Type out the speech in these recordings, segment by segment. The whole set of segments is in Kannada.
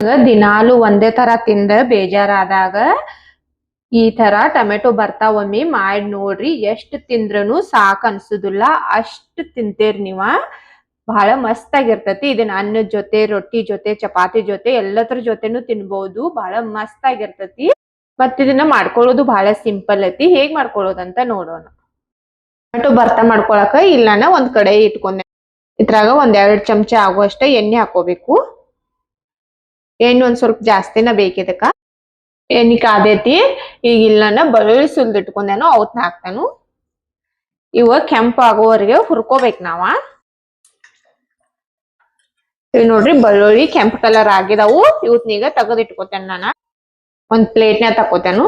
ದಿನಾಲು ಒಂದೇ ತರ ತಿಂದ ಬೇಜಾರಾದಾಗ ಈ ತರ ಟೊಮೆಟೊ ಬರ್ತಾವೊಮ್ಮೆ ಮಾಡಿ ನೋಡ್ರಿ, ಎಷ್ಟ್ ತಿಂದ್ರನು ಸಾಕ್ ಅನ್ಸುದಿಲ್ಲ. ಅಷ್ಟ್ ತಿಂತೇರಿ ನೀವ. ಬಹಳ ಮಸ್ತ್ ಆಗಿರ್ತತಿ. ಇದನ್ನ ಅನ್ನದ ಜೊತೆ, ರೊಟ್ಟಿ ಜೊತೆ, ಚಪಾತಿ ಜೊತೆ ಎಲ್ಲದ್ರ ಜೊತೆನು ತಿನ್ಬಹುದು ಬಹಳ ಮಸ್ತ್ ಆಗಿರ್ತತಿ. ಮತ್ ಇದನ್ನ ಮಾಡ್ಕೊಳ್ಳೋದು ಬಹಳ ಸಿಂಪಲ್ ಐತಿ. ಹೇಗ್ ಮಾಡ್ಕೊಳ್ಳೋದಂತ ನೋಡೋಣ. ಟೊಮೆಟೊ ಬರ್ತಾ ಮಾಡ್ಕೊಳಕ ಇಲ್ಲಾನ ಒಂದ್ ಕಡೆ ಇಟ್ಕೊಂಡೆ. ಇದ್ರಾಗ ಒಂದ್ ಎರಡ್ ಚಮಚ ಆಗುವಷ್ಟ ಎಣ್ಣೆ ಹಾಕೋಬೇಕು. ಎಣ್ಣೆ ಒಂದ್ ಸ್ವಲ್ಪ ಜಾಸ್ತಿನ ಬೇಕಿದಕ್ಕ ಎಣ್ಣೆ ಕಾದೈತಿ. ಈಗ ಇಲ್ಲನ ಬೆಳ್ಳುಳ್ಳಿ ಸುಲ್ದ್ ಇಟ್ಕೊಂಡೇನೋ ಅವತ್ನ ಹಾಕ್ತಾನು. ಇವ ಕೆಂಪು ಆಗೋವರೆಗೆ ಹುರ್ಕೋಬೇಕು ನಾವ. ಇವ್ ನೋಡ್ರಿ ಬೆಳ್ಳುಳ್ಳಿ ಕೆಂಪು ಕಲರ್ ಆಗಿದಾವು. ಇವತ್ನೀಗ ತೆಗೆದ್ ಇಟ್ಕೋತೇನೆ ನಾನ. ಒಂದ್ ಪ್ಲೇಟ್ನ್ಯಾಗ ತಕೋತೇನು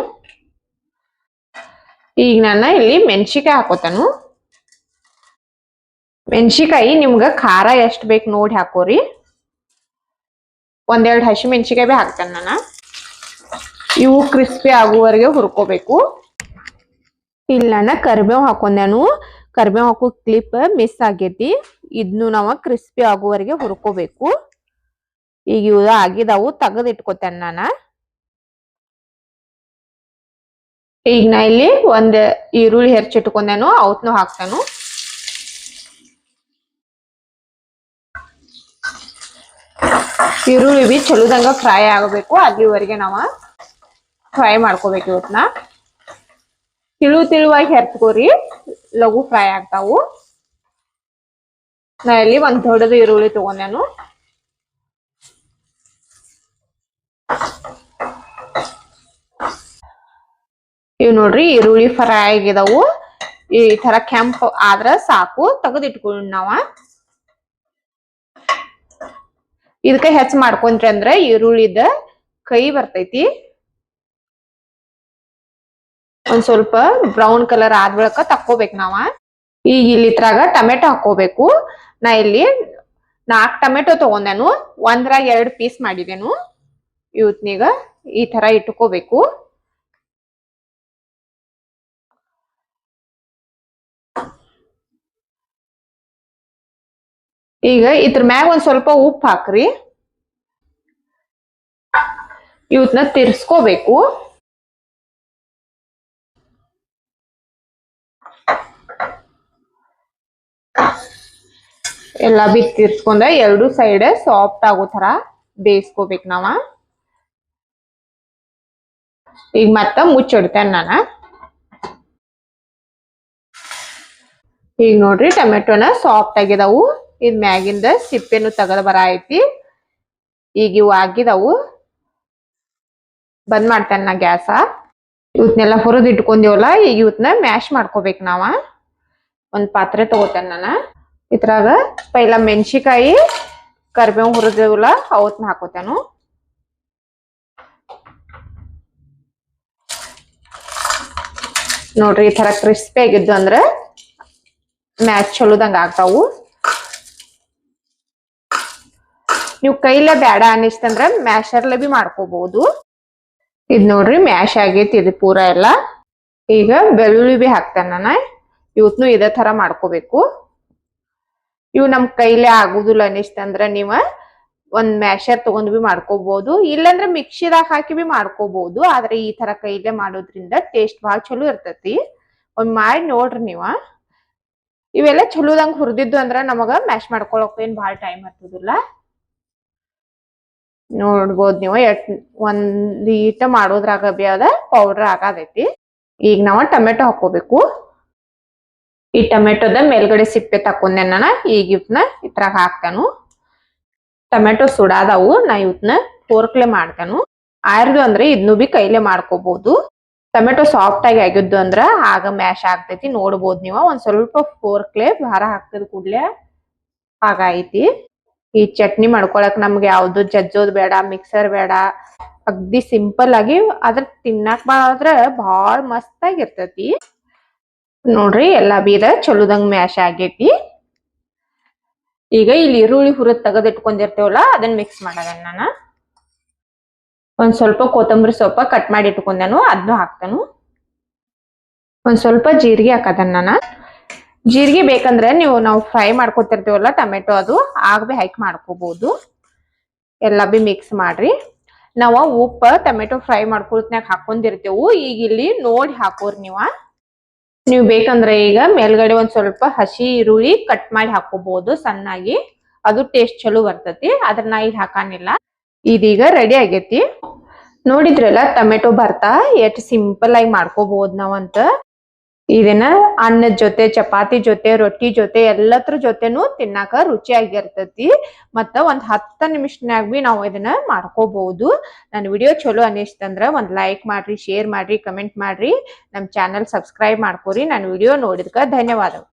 ಈಗ ನಾನು ಇಲ್ಲಿ ಮೆಣಸಿಕಾಯಿ ಹಾಕೋತಾನು. ಮೆಣಸಿಕಾಯಿ ನಿಮ್ಗ ಖಾರ ಎಷ್ಟು ಬೇಕು ನೋಡಿ ಹಾಕೋರಿ. ಒಂದೆರಡು ಹಸಿ ಮೆಣಸಿಕಾಯಿ ಬಿ ಹಾಕ್ತೇನೆ ನಾನು. ಇವು ಕ್ರಿಸ್ಪಿ ಆಗುವವರೆಗೆ ಹುರ್ಕೋಬೇಕು. ಇಲ್ಲ ನಾನು ಕರಿಬೇವು ಹಾಕೊಂಡೇನು ಕರಿಬೇವು ಹಾಕೋ ಕ್ಲಿಪ್ ಮಿಸ್ ಆಗೈತಿ. ಇದನ್ನು ನಾವು ಕ್ರಿಸ್ಪಿ ಆಗುವವರೆಗೆ ಹುರ್ಕೋಬೇಕು. ಈಗ ಇವು ಆಗಿದಾವು, ತೆಗೆದು ಇಟ್ಕೋತೇನೆ ನಾನು. ಈಗ ನಾ ಇಲ್ಲಿ ಒಂದು ಈರುಳ್ಳಿ ಹೆಚ್ಚಿಟ್ಕೊಂಡೇನು ಅವತ್ನು ಹಾಕ್ತಾನು. ಈರುಳ್ಳಿ ಬಿ ಚಲೋದಂಗ ಫ್ರೈ ಆಗಬೇಕು. ಅಲ್ಲಿವರೆಗೆ ನಾವ ಫ್ರೈ ಮಾಡ್ಕೋಬೇಕು ಇವತ್ನ. ತಿಳು ತಿಳುವಾಗಿ ಹೆರ್ತ್ಕೋರಿ. ಲಘು ಫ್ರೈ ಆಗ್ತಾವು. ನಾ ಇಲ್ಲಿ ಒಂದ್ ದೊಡ್ಡದು ಈರುಳ್ಳಿ ತಗೊಂಡೇನು ಇವ್ ನೋಡ್ರಿ ಈರುಳ್ಳಿ ಫ್ರೈ ಆಗಿದಾವು. ಈ ತರ ಕೆಂಪ್ ಆದ್ರ ಸಾಕು. ತೆಗೆದಿಟ್ಕೊಂಡ್ ನಾವ. ಇದಕ್ಕ ಹೆಚ್ಚ ಮಾಡ್ಕೊಂತ್ರಿ ಅಂದ್ರ ಈರುಳ್ಳಿದ ಕೈ ಬರ್ತೈತಿ. ಒಂದ್ ಸ್ವಲ್ಪ ಬ್ರೌನ್ ಕಲರ್ ಆದ ಬಳಿಕ ತಕ್ಕೋಬೇಕು ನಾವ. ಈಗ ಇಲ್ಲಿ ಇದ್ರಾಗ ಟೊಮೆಟೊ ಹಾಕೋಬೇಕು. ನಾ ಇಲ್ಲಿ ನಾಲ್ಕ್ ಟೊಮೆಟೊ ತಗೊಂಡೆನು. ಒಂದ್ರಾಗ ಎರಡ್ ಪೀಸ್ ಮಾಡಿದೆನು. ಇವತ್ನೀಗ ಈ ತರ ಇಟ್ಕೋಬೇಕು. ಈಗ ಇದ್ರ ಮ್ಯಾಗ ಒಂದ್ ಸ್ವಲ್ಪ ಉಪ್ಪು ಹಾಕ್ರಿ. ಇವತ್ನ ತಿರ್ಸ್ಕೋಬೇಕು. ಎಲ್ಲ ಬಿಸಿ ತಿರ್ಸ್ಕೊಂಡ ಎರಡು ಸೈಡ್ ಸಾಫ್ಟ್ ಆಗೋ ತರ ಬೇಯಿಸ್ಕೋಬೇಕು ನಾವ. ಈಗ ಮತ್ತ ಮುಚ್ಚಿಡ್ತೇನೆ ನಾನು. ಈಗ ನೋಡ್ರಿ ಟೊಮೆಟೊನ ಸಾಫ್ಟ್ ಆಗಿದಾವು ಇದ್ ಮ್ಯಾಗಿಂದ ಸಿಪ್ಪೆನು ತಗದು ಬರ ಐತಿ. ಈಗ ಇವು ಆಗಿದವು. ಬಂದ್ ಮಾಡ್ತೇನೆ ನಾ ಗ್ಯಾಸ. ಇವತ್ನೆಲ್ಲ ಹುರಿದ್ ಇಟ್ಕೊಂಡಿವಲ್ಲ, ಈಗ ಇವತ್ತನ್ನ ಮ್ಯಾಶ್ ಮಾಡ್ಕೋಬೇಕು ನಾವ. ಒಂದ್ ಪಾತ್ರೆ ತಗೋತೇನೆ ನಾನು. ಇದ್ರಾಗ ಪೈಲ ಮೆಣಸಿಕಾಯಿ ಕರಿಬೇವು ಹುರಿದೇವಲ್ಲ, ಅವತ್ನ ಹಾಕೋತೇನು. ನೋಡ್ರಿ ಈ ಥರ ಕ್ರಿಸ್ಪಿ ಆಗಿದ್ದು ಅಂದ್ರೆ ಮ್ಯಾಚ್ ಚಲೋದಂಗೆ ಆಗ್ತಾವು. ನೀವು ಕೈಲೇ ಬೇಡ ಅನಿಸ್ತಂದ್ರ ಮ್ಯಾಶರ್ಲೆ ಬಿ ಮಾಡ್ಕೋಬಹುದು ಇದು ನೋಡ್ರಿ ಮ್ಯಾಶ್ ಆಗೈತಿ ಇದು ಪೂರ ಎಲ್ಲ. ಈಗ ಬೆಳ್ಳುಳ್ಳಿ ಬಿ ಹಾಕ್ತಾನ ಇವತ್ನು ಇದೇ ತರ ಮಾಡ್ಕೋಬೇಕು. ಇವು ನಮ್ ಕೈಲೇ ಆಗುದಿಲ್ಲ ಅನಿಸ್ತಂದ್ರ ನೀವ ಒಂದ್ ಮ್ಯಾಶರ್ ತಗೊಂಡ್ ಬಿ ಮಾಡ್ಕೋಬಹುದು ಇಲ್ಲಂದ್ರೆ ಮಿಕ್ಸಿದಾಗ ಹಾಕಿ ಬಿ ಮಾಡ್ಕೋಬಹುದು ಆದ್ರೆ ಈ ತರ ಕೈಲೇ ಮಾಡೋದ್ರಿಂದ ಟೇಸ್ಟ್ ಬಹಳ ಚಲೋ ಇರ್ತೈತಿ. ಒಂದ್ ಮಾಡಿ ನೋಡ್ರಿ ನೀವ. ಇವೆಲ್ಲ ಚಲೋದಂಗ್ ಹುರಿದಿದ್ದು ಅಂದ್ರ ನಮಗ ಮ್ಯಾಶ್ ಮಾಡ್ಕೊಳಕ್ ಏನ್ ಬಹಳ ಟೈಮ್ ಹತ್ತುದಿಲ್ಲ ನೋಡ್ಬೋದ್ ನೀವು. ಎಟ್, ಒಂದ್ ಈಟ ಮಾಡೋದ್ರಾಗ ಬಿ ಅದ ಪೌಡರ್ ಆಗದೈತಿ ಈಗ ನಾವ ಟೊಮೆಟೊ ಹಾಕೋಬೇಕು ಈ ಟೊಮೆಟೊದ ಮೇಲ್ಗಡೆ ಸಿಪ್ಪೆ ತಕೊಂಡೆ ನಾನು. ಈಗ ಇವತ್ನ ಇದ್ರಾಗ ಹಾಕ್ತಾನು. ಟೊಮೆಟೊ ಸುಡಾದವು. ನಾ ಇವತ್ನ ಪೋರ್ಕ್ಲೆ ಮಾಡ್ತಾನು. ಆಯ್ರದು ಅಂದ್ರೆ ಇದನ್ನು ಬಿ ಕೈಲೆ ಮಾಡ್ಕೋಬಹುದು ಟೊಮೆಟೊ ಸಾಫ್ಟ್ ಆಗಿ ಆಗಿದ್ದು ಅಂದ್ರ ಆಗ ಮ್ಯಾಶ್ ಆಗ್ತೈತಿ. ನೋಡ್ಬೋದು ನೀವು. ಒಂದ್ ಸ್ವಲ್ಪ ಫೋರ್ಕ್ಲೆ ಭಾರ ಹಾಕ್ತದ ಕೂಡ್ಲೆ ಹಾಗೈತಿ ಈ ಚಟ್ನಿ ಮಾಡ್ಕೊಳಕ್ ನಮ್ಗೆ ಯಾವ್ದು ಜಜ್ಜೋದ್ ಬೇಡ ಮಿಕ್ಸರ್ ಬೇಡ. ಅಗ್ದಿ ಸಿಂಪಲ್ ಆಗಿ ಅದ್ರ ತಿನ್ನಾಕ್ ಬಾಳ ಬಾಳ ಮಸ್ತ್ ಆಗಿರ್ತೈತಿ ನೋಡ್ರಿ ಎಲ್ಲಾ ಬೀದ ಚಲೋದಂಗ್ ಮ್ಯಾಶ್ ಆಗೇತಿ. ಈಗ ಇಲ್ಲಿ ಈರುಳ್ಳಿ ಹುರಿದ್ ತೆಗೆದ್ ಇಟ್ಕೊಂಡಿರ್ತೇವಲ್ಲ ಅದನ್ನ ಮಿಕ್ಸ್ ಮಾಡೋದನ್ ನಾನ. ಒಂದ್ ಸ್ವಲ್ಪ ಕೊತ್ತಂಬರಿ ಸೊಪ್ಪ ಕಟ್ ಮಾಡಿ ಇಟ್ಕೊಂಡೇನು ಅದನ್ನು ಹಾಕ್ತಾನು. ಒಂದ್ ಸ್ವಲ್ಪ ಜೀರಿಗೆ ಹಾಕದನ್ ನಾನ. ಜೀರಿಗೆ ಬೇಕಂದ್ರೆ ನೀವು ನಾವು ಫ್ರೈ ಮಾಡ್ಕೊತಿರ್ತೀವಲ್ಲ ಟೊಮೆಟೊ ಅದು ಆಗ ಬಿ ಹೈಕ್ ಮಾಡ್ಕೋಬಹುದು ಎಲ್ಲ ಬಿ ಮಿಕ್ಸ್ ಮಾಡ್ರಿ. ನಾವ ಉಪ್ಪು, ಟೊಮೆಟೊ ಫ್ರೈ ಮಾಡ್ಕೊಳ್ತನಾಗ ಹಾಕೊಂಡಿರ್ತೇವು. ಈಗ ಇಲ್ಲಿ ನೋಡಿ ಹಾಕೋರಿ ನೀವ. ನೀವು ಬೇಕಂದ್ರೆ ಈಗ ಮೇಲ್ಗಡೆ ಒಂದ್ ಸ್ವಲ್ಪ ಹಸಿ ಈರುಳ್ಳಿ ಕಟ್ ಮಾಡಿ ಹಾಕೋಬಹುದು ಸಣ್ಣಾಗಿ. ಅದು ಟೇಸ್ಟ್ ಚಲೋ ಬರ್ತತಿ. ಅದ್ರ ನಾ ಇಲ್ಲಿ ಹಾಕಾನಿಲ್ಲ. ಇದೀಗ ರೆಡಿ ಆಗೇತಿ. ನೋಡಿದ್ರಲ್ಲ ಟೊಮೆಟೊ ಬರ್ತಾ? ಎಷ್ಟು ಸಿಂಪಲ್ ಆಗಿ ಮಾಡ್ಕೋಬಹುದು ನಾವಂತ. ಇದನ್ನ ಅನ್ನದ ಜೊತೆ, ಚಪಾತಿ ಜೊತೆ, ರೊಟ್ಟಿ ಜೊತೆ, ಎಲ್ಲತ್ರ ಜೊತೆನೂ ತಿನ್ನಾಕ ರುಚಿಯಾಗಿರ್ತತಿ. ಮತ್ತ ಒಂದ್ ಹತ್ತ ನಿಮಿಷನ್ಯಾಗ ಬಿ ನಾವು ಇದನ್ನ ಮಾಡ್ಕೋಬಹುದು ನನ್ ವಿಡಿಯೋ ಚಲೋ ಅನಿಸ್ತಂದ್ರ ಒಂದ್ ಲೈಕ್ ಮಾಡ್ರಿ, ಶೇರ್ ಮಾಡ್ರಿ, ಕಮೆಂಟ್ ಮಾಡ್ರಿ. ನಮ್ ಚಾನಲ್ ಸಬ್ಸ್ಕ್ರೈಬ್ ಮಾಡ್ಕೋರಿ. ನನ್ ವಿಡಿಯೋ ನೋಡಿದ್ಕ ಧನ್ಯವಾದಗಳು.